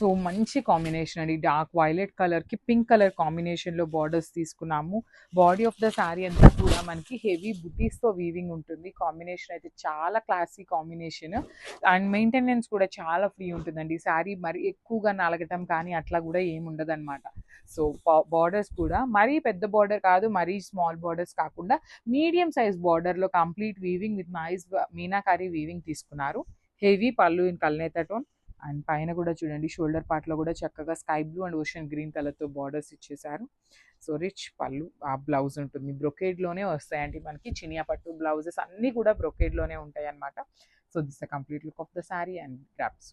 So మంచి combination అండి. Dark violet కలర్కి పింక్ కలర్ కాంబినేషన్లో బార్డర్స్ తీసుకున్నాము. బాడీ ఆఫ్ ద శారీ అంతా కూడా మనకి హెవీ బుటీస్తో వీవింగ్ ఉంటుంది. కాంబినేషన్ అయితే చాలా క్లాసీ కాంబినేషన్ అండ్ మెయింటెనెన్స్ కూడా చాలా ఫ్రీ ఉంటుందండి. శారీ మరి ఎక్కువగా నలగటం కానీ అట్లా కూడా ఏముండదు అనమాట సో బార్డర్స్ కూడా మరీ పెద్ద బార్డర్ కాదు మరీ స్మాల్ బార్డర్స్ కాకుండా మీడియం సైజ్ బార్డర్లో complete weaving with nice meenakari weaving తీసుకున్నారు. హెవీ పళ్ళు ఇన్ కల్నేత టోన్ అండ్ పైన కూడా చూడండి షోల్డర్ పార్ట్లో కూడా చక్కగా sky blue and ocean green కలర్తో బార్డర్స్ ఇచ్చేసారు సో రిచ్ పళ్ళు ఆ బ్లౌజ్ ఉంటుంది. బ్రొకేడ్లోనే వస్తాయండి మనకి చినియా పట్టు బ్లౌజెస్ అన్నీ కూడా బ్రొకేడ్లోనే ఉంటాయి అనమాట so this the complete look of the sari and grasp.